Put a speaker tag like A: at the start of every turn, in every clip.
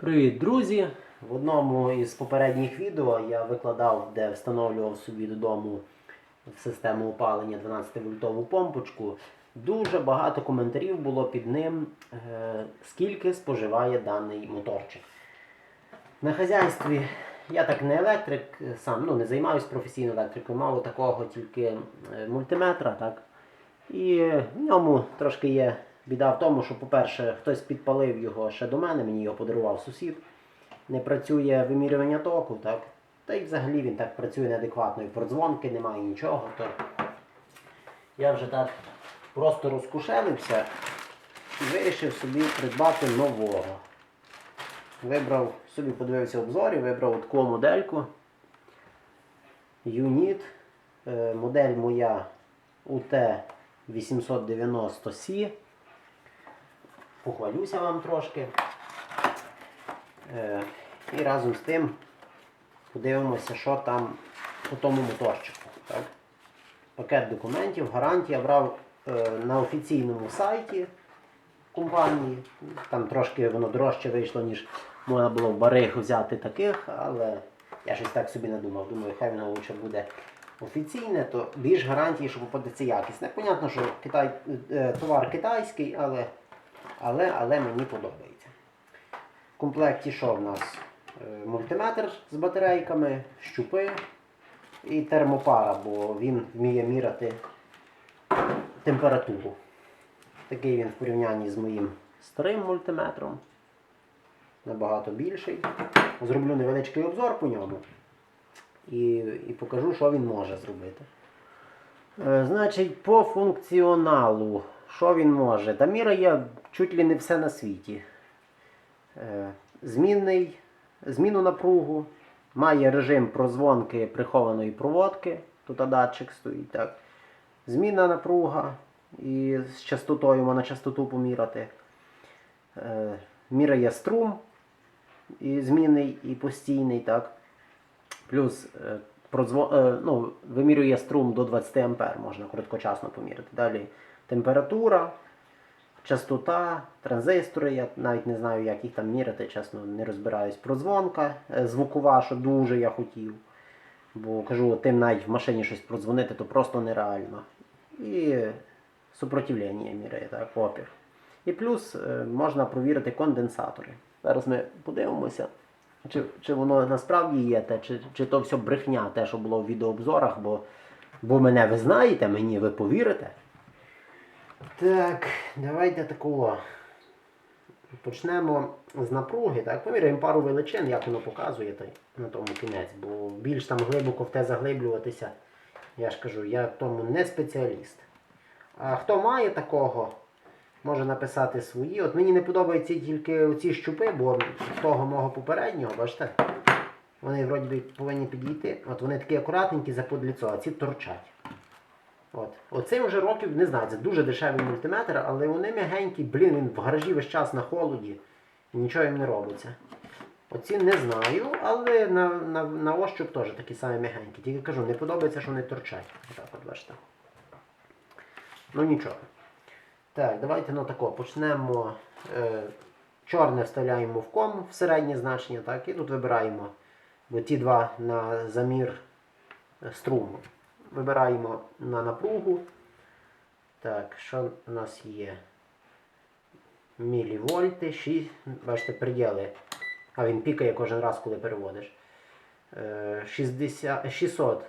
A: Привіт, друзі! В одному із попередніх відео я викладав, де встановлював собі додому в систему опалення 12-вольтову помпочку. Дуже багато коментарів було під ним, е, скільки споживає даний моторчик. На хазяйстві я так не електрик, сам ну, не займаюся професійно електрикою, мало такого тільки е, мультиметра. Так? І в ньому трошки є біда в тому, що, по-перше, хтось підпалив його ще до мене, мені його подарував сусід. Не працює вимірювання току, так? Та й взагалі він так працює неадекватно. І продзвонки немає нічого. То я вже так просто розкушелився і вирішив собі придбати нового. Вибрав, собі подивився обзорі, вибрав таку модельку. Юніт. Е, Модель моя UT890C. Похвалюся вам трошки. Е, І разом з тим подивимося, що там по тому моторчику. Так? Пакет документів, гарантія брав е, на офіційному сайті компанії. Там трошки воно дорожче вийшло, ніж можна було в бариг взяти таких, але я щось так собі не думав. Думаю, хай воно лучше буде офіційне, то більш гарантії, що попадеться якісне. Понятно, що Китай, е, товар китайський, але, але, але мені подобається. В комплекті що в нас? Е, Мультиметр з батарейками, щупи і термопара, бо він вміє міряти температуру. Такий він в порівнянні з моїм старим мультиметром. Набагато більший. Зроблю невеличкий обзор по ньому і, і покажу, що він може зробити. Е, значить, по функціоналу, що він може? Та міряє чуть ли не все на світі. Е, змінний, зміну напругу, має режим прозвонки прихованої проводки, тут датчик стоїть. так. Змінна напруга і з частотою можна частоту поміряти. Е, міряє струм і змінний і постійний. так. Плюс е, е, ну, вимірює струм до 20 А, можна короткочасно поміряти. Далі температура, частота, транзистори, я навіть не знаю, як їх там міряти, чесно, не розбираюсь. Прозвонка е, звукова, що дуже я хотів. Бо кажу, тим навіть в машині щось продзвонити, то просто нереально. І супротивлення міряє, так, опір. І плюс е, можна провірити конденсатори. Зараз ми подивимося, чи, чи воно насправді є те, чи, чи то все брехня, те, що було в відеообзорах, бо, бо мене ви знаєте, мені ви повірите. Так, давайте такого. Почнемо з напруги. Так, поміряємо пару величин, як воно показує на тому кінець, бо більш там глибоко в те заглиблюватися, я ж кажу, я в тому не спеціаліст. А хто має такого, може написати свої. От мені не подобаються тільки оці щупи, бо того мого попереднього, бачите, вони вроді би повинні підійти. От вони такі акуратненькі заподліцо, а ці торчать. От. Оцим вже років, не знаю, це дуже дешевий мультиметр, але вони м'ягенькі, блін, він в гаражі весь час на холоді. Нічого їм не робиться. Оці не знаю, але на, на, на ощуп теж такі самі м'ягенькі. Тільки кажу, не подобається, що вони торчать. Отак от бачите. Ну нічого. Так, давайте ну тако, почнемо. Е, чорне вставляємо в ком в середнє значення, так, і тут вибираємо бо ті два на замір е, струму. Вибираємо на напругу. Так, що у нас є? Мілівольти, 6, бачите, приділи. А він пікає кожен раз, коли переводиш. Е, 60, 600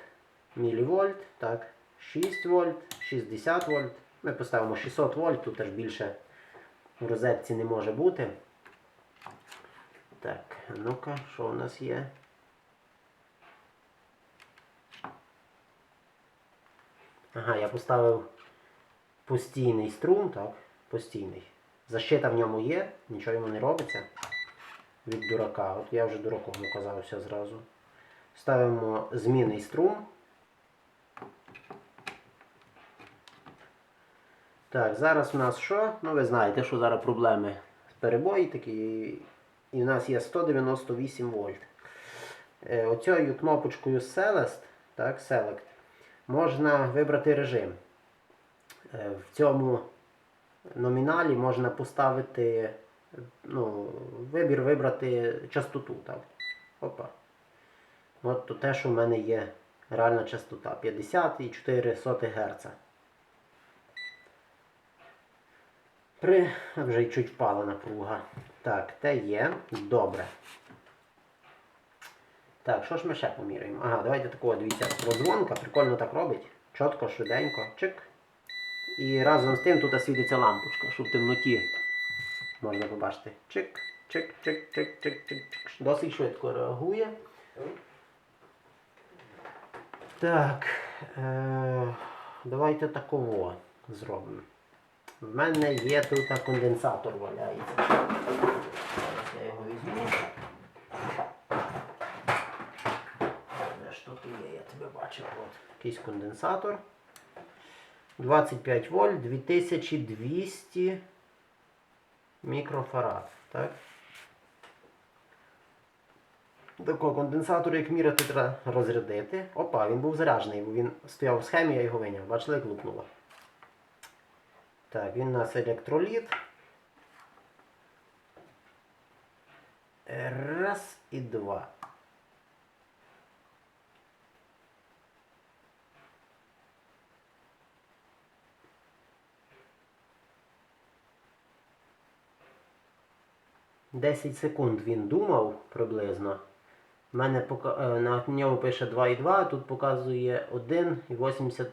A: мілівольт, так, 6 вольт, 60 вольт. Ми поставимо 600 вольт, тут теж більше в розетці не може бути. Так, ну-ка, що у нас є? Ага, я поставив постійний струм, так, постійний. Защита в ньому є, нічого йому не робиться від дурака. От я вже дураком оказався зразу. Ставимо змінний струм. Так, зараз у нас що? Ну ви знаєте, що зараз проблеми. з Перебої такі. І в нас є 198 вольт. Е, Оцією кнопочкою Select, так, Select, можна вибрати режим. Е, В цьому номіналі можна поставити ну, вибір вибрати частоту. Так? Опа. От то те, що в мене є реальна частота 50,4 Гц. При вже й чуть впала напруга. Так, те є. Добре. Так, що ж ми ще поміряємо? Ага, давайте такого, дивіться, продзвонка, прикольно так робить. Чітко, швиденько, чик. І разом з тим тут світиться лампочка, щоб в темноті можна побачити. Чик, чик, чик, чик, чик, чик, чик. Досить швидко реагує. Так. Е- давайте такого зробимо. В мене є тут конденсатор валяється. Зараз я його візьму. Де ж тут є, бачив. От. Якийсь конденсатор. 25 вольт, 2200 мікрофарад. Так? Такого конденсатору, як міряти, треба розрядити. Опа, він був заряджений, бо він стояв в схемі, я його виняв. Бачили, як лупнуло. Так, він у нас електроліт. Раз і два. Десять секунд він думав приблизно. У мене е, на ньому пише 2,2, а тут показує 1,86.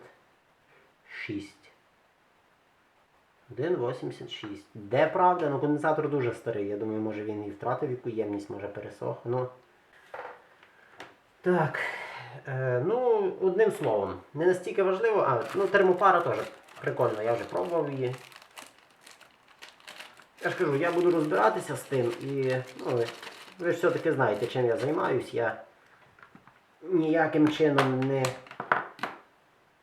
A: 1,86. Де правда? Ну конденсатор дуже старий. Я думаю, може він і втратив яку ємність, може пересох. Ну. Так. Е, ну, одним словом, не настільки важливо. А, ну термопара теж прикольно, я вже пробував її. Я ж кажу, я буду розбиратися з тим і ну, ви ж все-таки знаєте, чим я займаюсь. Я ніяким чином не,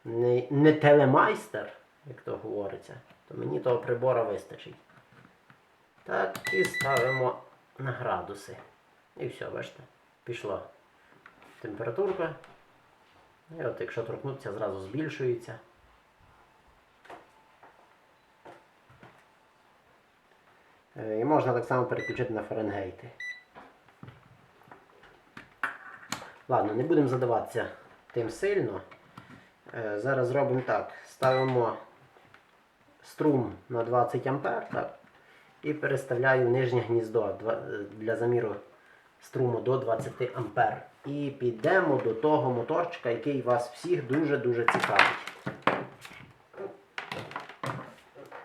A: не, не телемайстер, як то говориться, то мені того прибора вистачить. Так, і ставимо на градуси. І все, бачите, пішла температурка. І от якщо торкнутися, зразу збільшується. І можна так само переключити на Фаренгейти. Ладно, не будемо задаватися тим сильно. Е, Зараз зробимо так. Ставимо струм на 20 А так, і переставляю нижнє гніздо е, для заміру струму до 20 А. І підемо до того моторчика, який вас всіх дуже-дуже цікавить.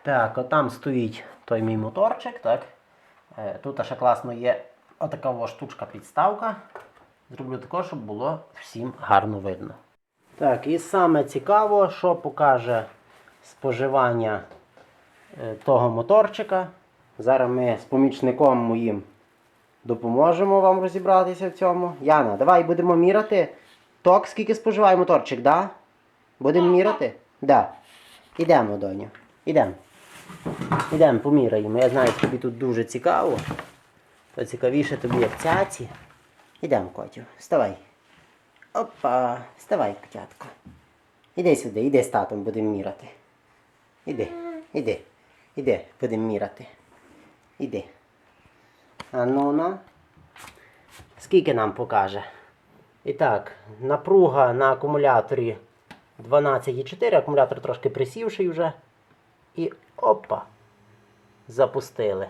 A: Так, отам стоїть той мій моторчик, так. Е, Тут ще класно є отака штучка підставка. Зроблю також, щоб було всім гарно видно. Так, і саме цікаво, що покаже споживання е, того моторчика. Зараз ми з помічником моїм допоможемо вам розібратися в цьому. Яна, давай будемо міряти ток, скільки споживає моторчик, да? Будемо міряти? Да. Ідемо, доню. Ідемо. Ідемо, поміряємо. Я знаю, тобі тут дуже цікаво. То цікавіше тобі як цяці. Ідемо, котю, вставай. Опа, вставай, котятко. Іди сюди, іди з татом будемо міряти. Іди, іди, іди, будемо міряти. Іди. А ну на. Скільки нам покаже? І так, напруга на акумуляторі 12,4, акумулятор трошки присівший вже. І опа. Запустили.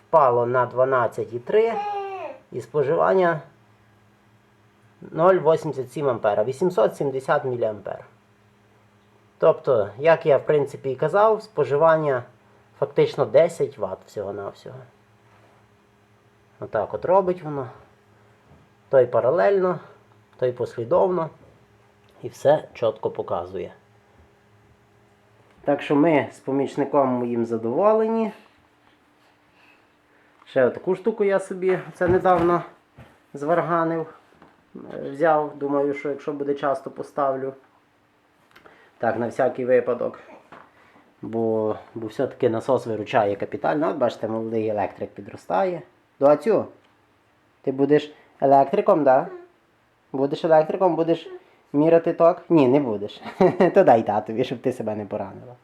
A: Впало на 12,3 і споживання 0,87 А. 870 мА. Тобто, як я в принципі і казав, споживання фактично 10 Вт всього-навсього. Отак от робить воно. Той паралельно, той послідовно. І все чітко показує. Так що ми з помічником моїм задоволені. Ще таку штуку я собі це недавно зварганив. Е, Взяв, думаю, що якщо буде часто поставлю. Так, на всякий випадок. Бо, бо все-таки насос виручає капітально. От бачите, молодий електрик підростає. Доцю, ти будеш електриком, так? Да? Будеш електриком, будеш міряти ток? Ні, не будеш. То дай татові, щоб ти себе не поранила.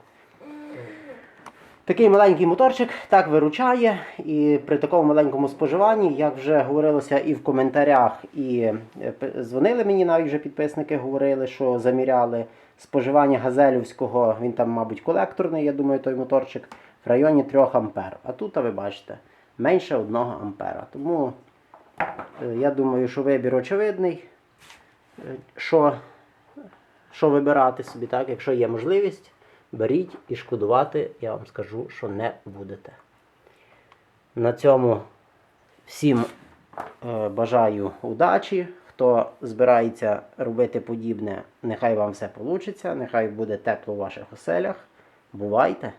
A: Такий маленький моторчик так виручає, і при такому маленькому споживанні, як вже говорилося і в коментарях, і е, дзвонили мені навіть вже підписники, говорили, що заміряли споживання газелівського, він там, мабуть, колекторний, я думаю, той моторчик, в районі 3 ампер. А тут, а ви бачите, менше 1 ампера. Тому е, я думаю, що вибір очевидний. Що, що вибирати собі, так, якщо є можливість. Беріть і шкодувати, я вам скажу, що не будете. На цьому всім е, бажаю удачі. Хто збирається робити подібне, нехай вам все вийде, нехай буде тепло в ваших оселях. Бувайте!